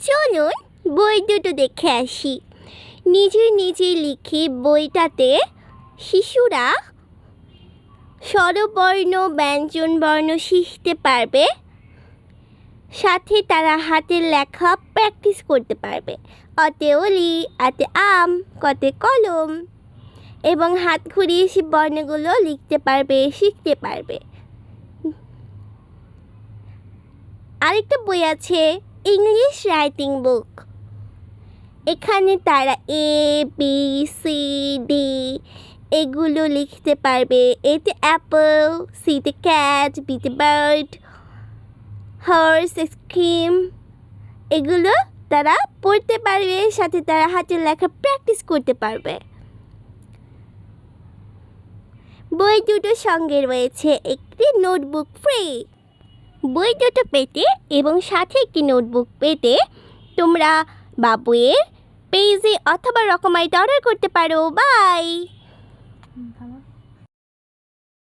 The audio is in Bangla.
চলুন বই দুটো দেখে আসি। নিজে নিজে লিখে বইটাতে শিশুরা স্বরবর্ণ ব্যঞ্জন বর্ণ শিখতে পারবে। সাথে তারা হাতের লেখা প্র্যাকটিস করতে পারবে। অতে অলি আতে আম, কতে কলম এবং হাত ঘুরিয়ে সে বর্ণগুলো লিখতে পারবে, শিখতে পারবে। আরেকটা বই আছে ইংলিশ রাইটিং বুক এখানে তারা এ বি সি ডি এগুলো লিখতে পারবে। এতে অ্যাপল সিতে ক্যাট বিতে বার্ড হর্স স্ক্রিম এগুলো তারা পড়তে পারবে, সাথে তারা হাতের লেখা প্র্যাকটিস করতে পারবে। বই দুটোর সঙ্গে রয়েছে একটি নোটবুক ফ্রি বই দুটো পেতে এবং সাথে একটি নোটবুক পেতে তোমরা বাবুয়ের পেজে অথবা রকমারিতে অর্ডার করতে পারো। বাই!